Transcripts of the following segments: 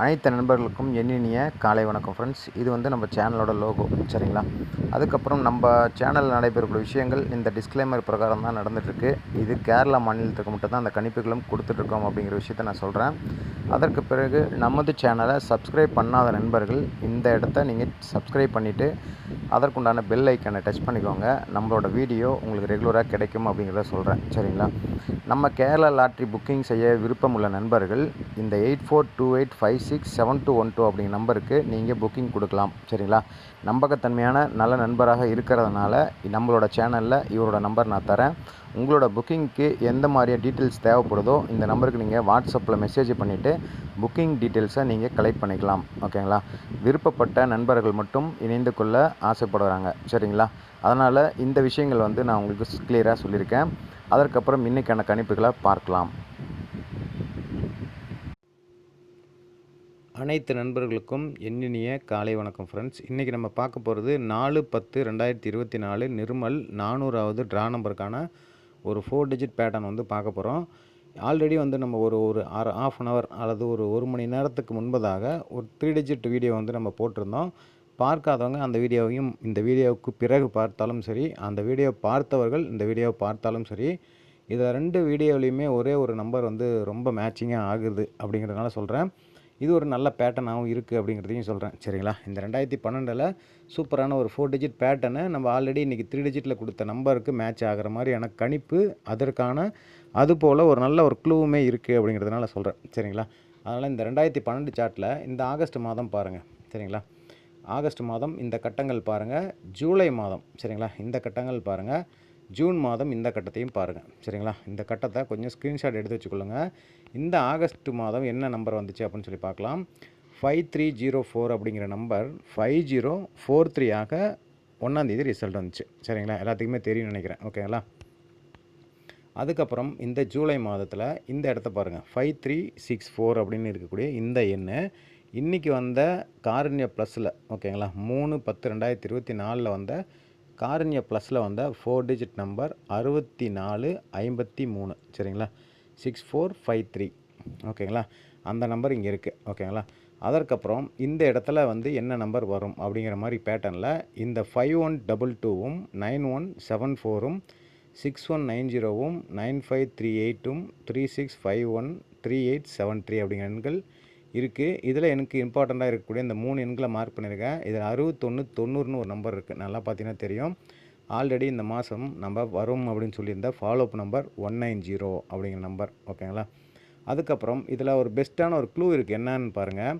அனைத்து நண்பர்களுக்கும் எண்ணினிய காலை வணக்கம் ஃப்ரெண்ட்ஸ் இது வந்து நம்ம சேனலோட லோகோ சரிங்களா? அதுக்கப்புறம் நம்ம சேனலில் நடைபெறக்கூடிய விஷயங்கள் இந்த டிஸ்க்ளைமர் பிரகாரம் தான் நடந்துகிட்ருக்கு இது கேரளா மாநிலத்துக்கு மட்டும் தான் அந்த கணிப்புகளும் கொடுத்துட்ருக்கோம் அப்படிங்கிற விஷயத்த நான் சொல்கிறேன் அதற்கு பிறகு நமது சேனலை சப்ஸ்கிரைப் பண்ணாத நண்பர்கள் இந்த இடத்த நீங்கள் சப்ஸ்கிரைப் பண்ணிவிட்டு அதற்குண்டான பெல் ஐக்கனை டச் பண்ணிக்கோங்க. நம்மளோட வீடியோ உங்களுக்கு ரெகுலராக கிடைக்கும் அப்படிங்கிறத சொல்கிறேன் சரிங்களா? நம்ம கேரளா லாட்ரி புக்கிங் செய்ய விருப்பம் உள்ள நண்பர்கள் இந்த eight four two eight five six seven two one two அப்படிங்கிற நம்பருக்கு நீங்கள் புக்கிங் கொடுக்கலாம். சரிங்களா? நம்பகத்தன்மையான நல்ல நண்பராக இருக்கிறதுனால நம்மளோட சேனலில் இவரோட நம்பர் நான் தரேன். உங்களோட புக்கிங்க்கு எந்த மாதிரியான டீட்டெயில்ஸ் தேவைப்படுதோ இந்த நம்பருக்கு நீங்கள் வாட்ஸ்அப்பில் மெசேஜ் பண்ணிவிட்டு புக்கிங் டீட்டெயில்ஸை நீங்கள் கலெக்ட் பண்ணிக்கலாம். ஓகேங்களா விருப்பப்பட்ட நண்பர்கள் மட்டும் இணைந்து கொள்ள ஆசைப்படுறாங்க. சரிங்களா? அதனால் இந்த விஷயங்கள் வந்து நான் உங்களுக்கு கிளியராக சொல்லியிருக்கேன். அதற்கப்புறம் இன்றைக்கான கணிப்புகளை பார்க்கலாம். அனைத்து நண்பர்களுக்கும் எண்ணினிய காலை வணக்கம் ஃப்ரெண்ட்ஸ் இன்றைக்கி நம்ம பார்க்க போகிறது நாலு பத்து ரெண்டாயிரத்தி இருபத்தி நாலு நிர்மல் நானூறாவது ட்ரா நம்பருக்கான ஒரு ஃபோர் டிஜிட் பேட்டர்ன் வந்து பார்க்க போகிறோம் ஆல்ரெடி வந்து நம்ம ஒரு ஒரு அரை ஆஃப் அன் ஹவர் அல்லது ஒரு ஒரு மணி நேரத்துக்கு முன்பதாக ஒரு த்ரீ டிஜிட் வீடியோ வந்து நம்ம போட்டிருந்தோம். பார்க்காதவங்க அந்த வீடியோவையும் இந்த வீடியோவுக்கு பிறகு பார்த்தாலும் சரி அந்த வீடியோ பார்த்தவர்கள் இந்த வீடியோவை பார்த்தாலும் சரி இதில் ரெண்டு வீடியோலையுமே ஒரே ஒரு நம்பர் வந்து ரொம்ப மேட்சிங்காக ஆகுது அப்படிங்கிறதுனால சொல்கிறேன் இது ஒரு நல்ல பேட்டர்னாகவும் இருக்குது அப்படிங்கிறதையும் சொல்கிறேன் சரிங்களா? இந்த ரெண்டாயிரத்தி பன்னெண்டில் சூப்பரான ஒரு ஃபோர் டிஜிட் பேட்டர்னை நம்ம ஆல்ரெடி இன்றைக்கி த்ரீ டிஜிட்டில் கொடுத்த நம்பருக்கு மேட்ச் ஆகிற மாதிரியான கணிப்பு அதற்கான அதுபோல் ஒரு நல்ல ஒரு க்ளூவுமே இருக்குது அப்படிங்கிறதுனால சொல்கிறேன் சரிங்களா? அதனால் இந்த ரெண்டாயிரத்தி பன்னெண்டு சார்ட்டில் இந்த ஆகஸ்ட் மாதம் பாருங்கள் சரிங்களா? ஆகஸ்ட் மாதம் இந்த கட்டங்கள் பாருங்கள் ஜூலை மாதம் சரிங்களா? இந்த கட்டங்கள் பாருங்கள் ஜூன் மாதம் இந்த கட்டத்தையும் பாருங்கள் சரிங்களா? இந்த கட்டத்தை கொஞ்சம் ஸ்க்ரீன்ஷாட் எடுத்து வச்சுக்கொள்ளுங்க. இந்த ஆகஸ்ட் மாதம் என்ன நம்பர் வந்துச்சு அப்படின்னு சொல்லி பார்க்கலாம். ஃபைவ் த்ரீ ஜீரோ ஃபோர் அப்படிங்கிற நம்பர் ஃபைவ் ஜீரோ ஃபோர் த்ரீயாக ஒன்றாந்தேதி ரிசல்ட் வந்துச்சு. சரிங்களா? எல்லாத்துக்குமே தெரியும்னு நினைக்கிறேன். ஓகேங்களா? அதுக்கப்புறம் இந்த ஜூலை மாதத்தில் இந்த இடத்த பாருங்கள் ஃபைவ் த்ரீ சிக்ஸ் ஃபோர் அப்படின்னு இருக்கக்கூடிய இந்த எண்ணு இன்றைக்கி வந்த காரண்ய ப்ளஸில் ஓகேங்களா? மூணு பத்து ரெண்டாயிரத்தி இருபத்தி நாலில் வந்த காரண்ய ப்ளஸில் வந்த ஃபோர் டிஜிட் நம்பர் அறுபத்தி நாலு ஐம்பத்தி மூணு. சரிங்களா? சிக்ஸ் ஃபோர் ஃபைவ் த்ரீ ஓகேங்களா அந்த நம்பர் இங்கே இருக்குது ஓகேங்களா அதற்கப்புறம் இந்த இடத்துல வந்து என்ன நம்பர் வரும் அப்படிங்கிற மாதிரி பேட்டர்னில் இந்த ஃபைவ் ஒன் டபுள் டூவும் நைன் ஒன் செவன் ஃபோரும் சிக்ஸ் ஒன் நைன் ஜீரோவும் nine five three எயிட்டும் three six five one three eight seven three அப்படிங்கிற எண்கள் இருக்குது இதில் எனக்கு இம்பார்ட்டண்ட்டாக இருக்கக்கூடிய இந்த மூணு எண்களை மார்க் பண்ணியிருக்கேன் இதில் அறுபத்தொன்று தொண்ணூறுன்னு ஒரு நம்பர் இருக்குது நல்லா பார்த்தீங்கன்னா தெரியும். ஆல்ரெடி இந்த மாதம் நம்ம வரும் அப்படின்னு சொல்லியிருந்த follow up number one nine zero அப்படிங்கிற நம்பர் ஓகேங்களா அதுக்கப்புறம் இதில் ஒரு பெஸ்ட்டான ஒரு க்ளூ இருக்குது என்னன்னு பாருங்கள்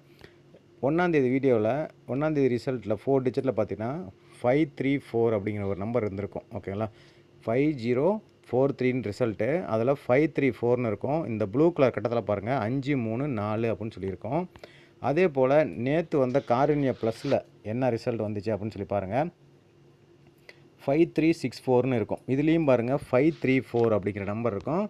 ஒன்றாந்தேதி வீடியோவில் ஒன்றாந்தேதி ரிசல்ட்டில் ஃபோர் டிஜிட்டில் பார்த்தீங்கன்னா ஃபைவ் த்ரீ ஃபோர் அப்படிங்கிற ஒரு நம்பர் இருந்திருக்கும் ஓகேங்களா ஃபைவ் ஜீரோ ஃபோர் த்ரீன்னு ரிசல்ட்டு அதில் ஃபைவ் த்ரீ ஃபோர்னு இருக்கும். இந்த ப்ளூ கலர் கட்டத்தில் பாருங்கள் அஞ்சு மூணு நாலு அப்படின்னு சொல்லியிருக்கோம். அதே போல் நேற்று வந்த காரண்ய ப்ளஸில் என்ன ரிசல்ட் வந்துச்சு அப்படின்னு சொல்லி பாருங்கள் ஃபைவ் த்ரீ சிக்ஸ் ஃபோர்னு இருக்கும். இதுலேயும் பாருங்கள் ஃபைவ் த்ரீ ஃபோர் அப்படிங்கிற நம்பர் இருக்கும்.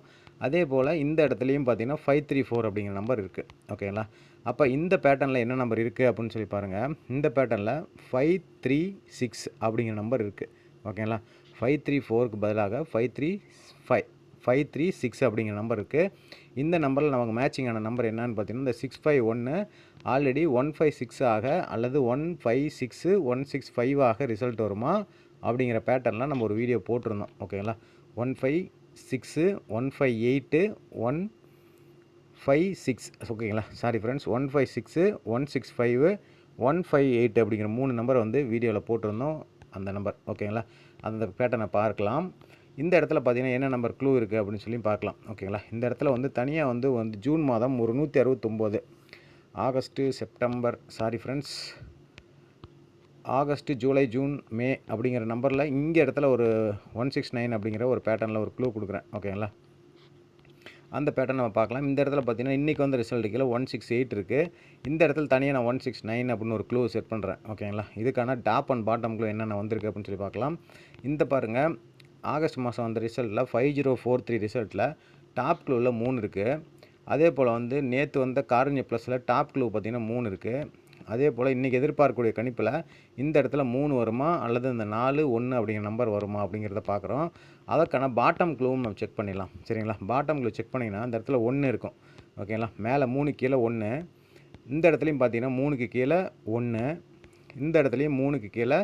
அதே போல் இந்த இடத்துலையும் பார்த்தீங்கன்னா ஃபைவ் த்ரீ ஃபோர் அப்படிங்கிற நம்பர் இருக்குது ஓகேங்களா அப்போ இந்த பேட்டர்னில் என்ன நம்பர் இருக்குது அப்படின்னு சொல்லி பாருங்கள் இந்த பேட்டர்னில் ஃபைவ் த்ரீ சிக்ஸ் அப்படிங்கிற நம்பர் இருக்குது ஓகேங்களா ஃபைவ் த்ரீ ஃபோருக்கு பதிலாக five three five five three six அப்படிங்கிற நம்பர் இருக்குது இந்த நம்பரில் நமக்கு மேட்சிங்கான நம்பர் என்னன்னு பார்த்தீங்கன்னா இந்த சிக்ஸ் ஃபைவ் ஒன்று ஆல்ரெடி ஒன் ஃபைவ் சிக்ஸ் ஆக அல்லது one five six one six five ஆக ரிசல்ட் வருமா? அப்படிங்கிற பேட்டர்னில் நம்ம ஒரு வீடியோ போட்டிருந்தோம். ஓகேங்களா one five six one five eight one five six ஓகேங்களா sorry friends one five six one six five one five eight அப்படிங்கிற மூணு நம்பர் வந்து வீடியோவில் போட்டிருந்தோம். அந்த நம்பர் ஓகேங்களா அந்த பேட்டர்னை பார்க்கலாம். இந்த இடத்துல பார்த்தீங்கன்னா என்ன நம்பர் க்ளூ இருக்குது அப்படின்னு சொல்லி பார்க்கலாம். ஓகேங்களா இந்த இடத்துல வந்து தனியாக வந்து வந்து ஜூன் மாதம் ஒரு நூற்றி அறுபத்தொம்போது. August September sorry friends August July June May அப்படிங்கிற நம்பரில் இங்கே இடத்துல ஒரு ஒன் சிக்ஸ் நைன் அப்படிங்கிற ஒரு பேட்டர்னில் ஒரு க்ளூ கொடுக்குறேன். ஓகேங்களா அந்த பேட்டர்ன் நம்ம பார்க்கலாம். இந்த இடத்துல பார்த்தீங்கன்னா இன்றைக்கி வந்து ரிசல்ட் கீழே ஒன் சிக்ஸ் எயிட் இருக்குது இந்த இடத்துல தனியாக நான் ஒன் சிக்ஸ் நைன் அப்படின்னு ஒரு க்ளூ செட் பண்ணுறேன் ஓகேங்களா இதுக்கான டாப் அண்ட் பாட்டம் க்ளூ என்னென்ன வந்திருக்கு அப்படின்னு சொல்லி பார்க்கலாம். இந்த பாருங்கள் ஆகஸ்ட் மாதம் வந்த ரிசல்ட்டில் ஃபைவ் ஜீரோ ஃபோர் த்ரீ ரிசல்ட்டில் டாப் க்ளூவில் மூணு இருக்குது அதே போல் வந்து நேற்று வந்த காரண்ய ப்ளஸில் டாப் க்ளூ பார்த்திங்கன்னா மூணு இருக்குது அதே போல் இன்றைக்கி எதிர்பார்க்கக்கூடிய கணிப்பில் இந்த இடத்துல மூணு வருமா அல்லது இந்த நாலு ஒன்று அப்படிங்கிற நம்பர் வருமா அப்படிங்கிறத பார்க்குறோம் அதற்கான பாட்டம் க்ளூவும் நம்ம செக் பண்ணிடலாம். சரிங்களா? பாட்டம் க்ளூ செக் பண்ணிங்கன்னா இந்த இடத்துல ஒன்று இருக்கும். ஓகேங்களா மேலே மூணு கீழே ஒன்று இந்த இடத்துலையும் பார்த்தீங்கன்னா மூணுக்கு கீழே ஒன்று இந்த இடத்துலையும் மூணுக்கு கீழே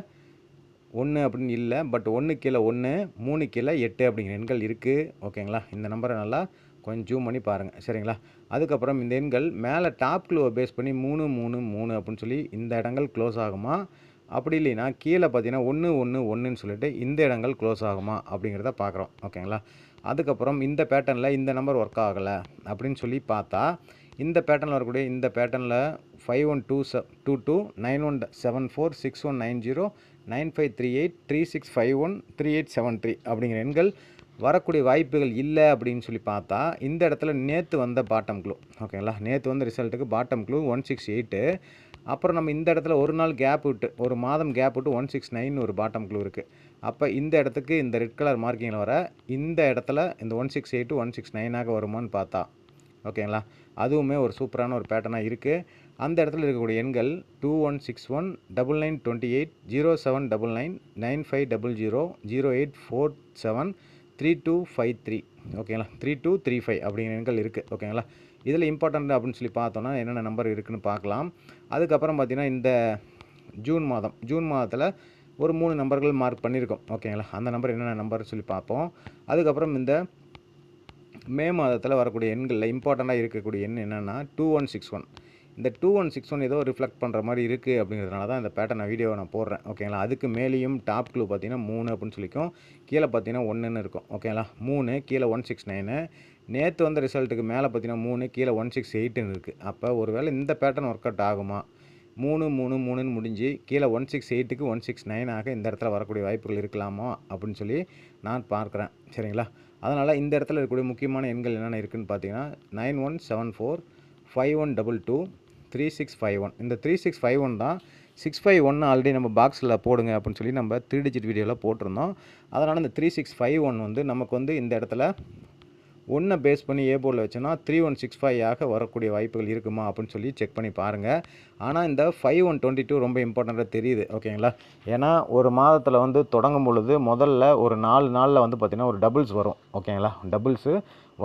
ஒன்று அப்படின்னு இல்லை. பட் ஒன்று கீழே ஒன்று மூணு கீழே எட்டு அப்படிங்கிற எண்கள் இருக்குது ஓகேங்களா இந்த நம்பரை நல்லா கொஞ்சம் ஜூம் பண்ணி பாருங்கள் சரிங்களா? அதுக்கப்புறம் இந்த எண்கள் மேலே டாப் க்ளூவை பேஸ் பண்ணி மூணு மூணு மூணு அப்படின்னு சொல்லி இந்த இடங்கள் க்ளோஸ் ஆகுமா? அப்படி இல்லைன்னா கீழே பார்த்தீங்கன்னா ஒன்று ஒன்று ஒன்றுன்னு சொல்லிட்டு இந்த இடங்கள் க்ளோஸ் ஆகுமா? அப்படிங்கிறத பார்க்குறோம். ஓகேங்களா? அதுக்கப்புறம் இந்த பேட்டர்னில் இந்த நம்பர் ஒர்க் ஆகலை அப்படின்னு சொல்லி பார்த்தா இந்த பேட்டர்னில் வரக்கூடிய இந்த பேட்டர்னில் ஃபைவ் ஒன் டூ செ two two nine one seven four six one nine zero nine five three eight three six five one three eight seven three அப்படிங்கிற எண்கள் வரக்கூடிய வாய்ப்புகள் இல்லை அப்படின்னு சொல்லி பார்த்தா இந்த இடத்துல நேற்று வந்த பாட்டம் க்ளூ ஓகேங்களா நேற்று வந்த ரிசல்ட்டுக்கு bottom clue one six eight அப்புறம் நம்ம இந்த இடத்துல ஒரு நாள் கேப் விட்டு ஒரு மாதம் கேப் விட்டு ஒன் சிக்ஸ் நைன் ஒரு பாட்டம் க்ளூ இருக்குது அப்போ இந்த இடத்துக்கு இந்த ரெட் கலர் மார்க்கிங்கில் வர இந்த இடத்துல இந்த one six eight one six நைனாக வருமான்னு பார்த்தா ஓகேங்களா அதுவுமே ஒரு சூப்பரான ஒரு பேட்டர்னாக இருக்குது அந்த இடத்துல இருக்கக்கூடிய எண்கள் two one six one double nine twenty eight zero seven double nine nine five double zero zero eight four seven three two five three ஓகேங்களா த்ரீ டூ த்ரீ ஃபைவ் அப்படிங்கிற எண்கள் இருக்குது ஓகேங்களா இதில் இம்பார்ட்டண்ட் அப்படின்னு சொல்லி பார்த்தோன்னா என்னென்ன நம்பர் இருக்குதுன்னு பார்க்கலாம். அதுக்கப்புறம் பார்த்திங்கன்னா இந்த ஜூன் மாதம் ஜூன் மாதத்தில் ஒரு மூணு நம்பர்கள் மார்க் பண்ணியிருக்கோம் ஓகேங்களா அந்த நம்பர் என்னென்ன நம்பர்னு சொல்லி பார்ப்போம். அதுக்கப்புறம் இந்த மே மாதத்தில் வரக்கூடிய எண்களில் இம்பார்ட்டண்ட்டாக இருக்கக்கூடிய எண் என்னென்னா டூ ஒன் சிக்ஸ் ஒன் இந்த டூ ஒன் சிக்ஸ் ஒன் ஏதோ ரிஃப்ளெக்ட் பண்ணுற மாதிரி இருக்குது அப்படிங்கிறதுனால தான் இந்த பேட்டர்ன் வீடியோவை நான் போடுறேன் ஓகேங்களா அதுக்கு மேலேயும் டாப் க்ளூ பார்த்தீங்கன்னா மூணு அப்படின்னு சொல்லிக்கும். கீழே பார்த்தீங்கன்னா ஒன்றுன்னு இருக்கும் ஓகேங்களா மூணு கீழே ஒன் சிக்ஸ் நைனு நேற்று வந்த ரிசல்ட்டுக்கு மேலே பார்த்தீங்கன்னா மூணு கீழே ஒன் சிக்ஸ் எயிட்டுன்னு இருக்குது அப்போ ஒருவேளை இந்த பேட்டர்ன் ஒர்க் அவுட் ஆகுமா? மூணு மூணு மூணுன்னு முடிஞ்சு கீழே ஒன் சிக்ஸ் எயிட்டுக்கு ஒன் சிக்ஸ் நைனாக இந்த இடத்துல வரக்கூடிய வாய்ப்புகள் இருக்கலாமா? அப்படின்னு சொல்லி நான் பார்க்குறேன் சரிங்களா? அதனால் இந்த இடத்துல இருக்கக்கூடிய முக்கியமான எண்கள் என்னென்ன இருக்குதுன்னு பார்த்தீங்கன்னா nine one seven four five one double two three six five one. இந்த த்ரீ சிக்ஸ் ஃபைவ் ஒன் தான் சிக்ஸ் ஃபைவ் ஒன்று ஆல்ரெடி நம்ம பாக்ஸில் போடுங்க அப்படின்னு சொல்லி நம்ம த்ரீ டிஜிட் வீடியோவில் போட்டிருந்தோம். அதனால் இந்த த்ரீ சிக்ஸ் ஃபைவ் ஒன் வந்து நமக்கு வந்து இந்த இடத்துல ஒன்றை பேஸ் பண்ணி ஏ போர்டில் வச்சோன்னா த்ரீ ஒன் சிக்ஸ் ஃபைவ் ஆக வரக்கூடிய வாய்ப்புகள் இருக்குமா அப்படின்னு சொல்லி செக் பண்ணி பாருங்கள் ஆனால் இந்த ஃபைவ் ஒன் டுவெண்ட்டி டூ ரொம்ப இம்பார்ட்டண்ட்டாக தெரியுது ஓகேங்களா? ஏன்னா ஒரு மாதத்தில் வந்து தொடங்கும் பொழுது முதல்ல ஒரு நாலு நாளில் வந்து பார்த்திங்கன்னா ஒரு டபுள்ஸ் வரும் ஓகேங்களா? டபுள்ஸு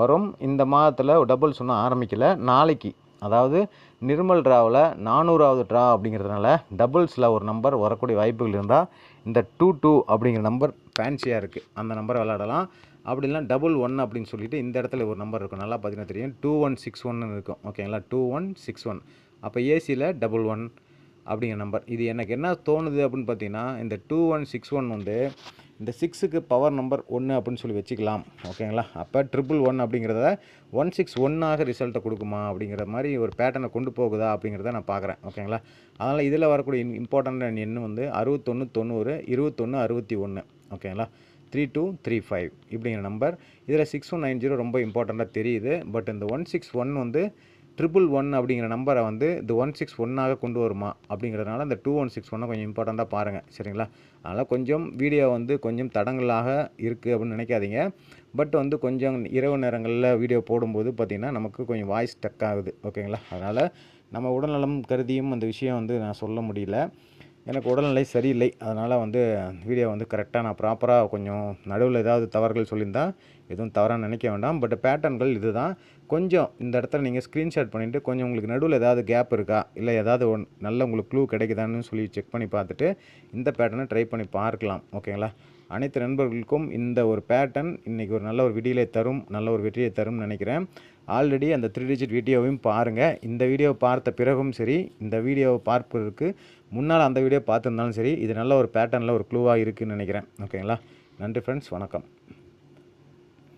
வரும். இந்த மாதத்தில் டபுள்ஸ் ஒன்றும் ஆரம்பிக்கல. நாளைக்கு அதாவது நிர்மல் ட்ராவில் நானூறாவது ட்ரா அப்படிங்கிறதுனால டபுள்ஸில் ஒரு நம்பர் வரக்கூடிய வாய்ப்புகள் இருந்தால் இந்த டூ டூ அப்படிங்கிற நம்பர் ஃபேன்சியாக இருக்குது அந்த நம்பரை விளாடலாம் அப்படி இல்லைனா டபுள் ஒன் அப்படின்னு சொல்லிட்டு இந்த இடத்துல ஒரு நம்பர் இருக்கும். நல்லா பார்த்தீங்கன்னா தெரியும். டூ ஒன் சிக்ஸ் ஒன்னு இருக்கும். ஓகேங்களா டூ ஒன் சிக்ஸ் ஒன் அப்போ ஏசியில் டபுள் ஒன் அப்படிங்கிற நம்பர் இது எனக்கு என்ன தோணுது அப்படின்னு பார்த்தீங்கன்னா இந்த டூ ஒன் சிக்ஸ் ஒன் வந்து இந்த சிக்ஸுக்கு பவர் நம்பர் ஒன்று அப்படின்னு சொல்லி வச்சுக்கலாம் ஓகேங்களா அப்போ ட்ரிபிள் ஒன் அப்படிங்கிறத ஒன் சிக்ஸ் ஒன்னாக ரிசல்ட்டை கொடுக்குமா அப்படிங்கிற மாதிரி ஒரு பேட்டர்னை கொண்டு போகுதா அப்படிங்கிறத நான் பார்க்குறேன் ஓகேங்களா அதனால் இதில் வரக்கூடிய இம்பார்ட்டൻ്றான எண் வந்து அறுபத்தொன்று தொண்ணூறு இருபத்தொன்று அறுபத்தி ஒன்று ஓகேங்களா த்ரீ டூ த்ரீ ஃபைவ் இப்படிங்கிற நம்பர் இதில் சிக்ஸ் ஒன் நைன் ஜீரோ ரொம்ப இம்பார்ட்டண்ட்டாக தெரியுது. பட் இந்த ஒன் சிக்ஸ் ஒன் வந்து ட்ரிபிள் ஒன் அப்படிங்கிற நம்பரை வந்து இந்த ஒன் சிக்ஸ் ஒன்னாக கொண்டு வருமா அப்படிங்கிறதுனால இந்த டூ ஒன் சிக்ஸ் ஒன்னை கொஞ்சம் இம்பார்ட்டண்ட்டாக பாருங்கள் சரிங்களா? அதனால் கொஞ்சம் வீடியோ வந்து கொஞ்சம் தடங்களாக இருக்குது அப்படின்னு நினைக்காதீங்க. பட் வந்து கொஞ்சம் இரவு நேரங்களில் வீடியோ போடும்போது பார்த்திங்கன்னா நமக்கு கொஞ்சம் வாய்ஸ் டக் ஆகுது. ஓகேங்களா அதனால் நம்ம உடல்நலம் கருதியும் அந்த விஷயம் வந்து நான் சொல்ல முடியல. எனக்கு உடல்நிலை சரியில்லை. அதனால் வந்து வீடியோ வந்து கரெக்டாக நான் ப்ராப்பராக கொஞ்சம் நடுவில் ஏதாவது தவறுகள் சொல்லியிருந்தால் எதுவும் தவறாக நினைக்க வேண்டாம். பட் பேட்டர்ன்கள் இது தான் கொஞ்சம் இந்த இடத்துல நீங்கள் ஸ்க்ரீன்ஷாட் பண்ணிவிட்டு கொஞ்சம் உங்களுக்கு நடுவில் ஏதாவது கேப் இருக்கா? இல்லை ஏதாவது ஒன் நல்ல உங்களுக்கு க்ளூ கிடைக்குதான்னு சொல்லி செக் பண்ணி பார்த்துட்டு இந்த பேட்டர்னை ட்ரை பண்ணி பார்க்கலாம். ஓகேங்களா அனைத்து நண்பர்களுக்கும் இந்த ஒரு பேட்டர்ன் இன்றைக்கி ஒரு நல்ல ஒரு விடியலை தரும் நல்ல ஒரு வெற்றியை தரும்னு நினைக்கிறேன். ஆல்ரெடி அந்த த்ரீ டிஜிட் வீடியோவையும் பாருங்கள் இந்த வீடியோவை பார்த்த பிறகும் சரி இந்த வீடியோவை பார்ப்பதற்கு முன்னால் அந்த வீடியோ பார்த்துருந்தாலும் சரி இது நல்ல ஒரு பேட்டர்னில் ஒரு க்ளூவாக இருக்குதுன்னு நினைக்கிறேன். ஓகேங்களா நன்றி ஃப்ரெண்ட்ஸ் வணக்கம்.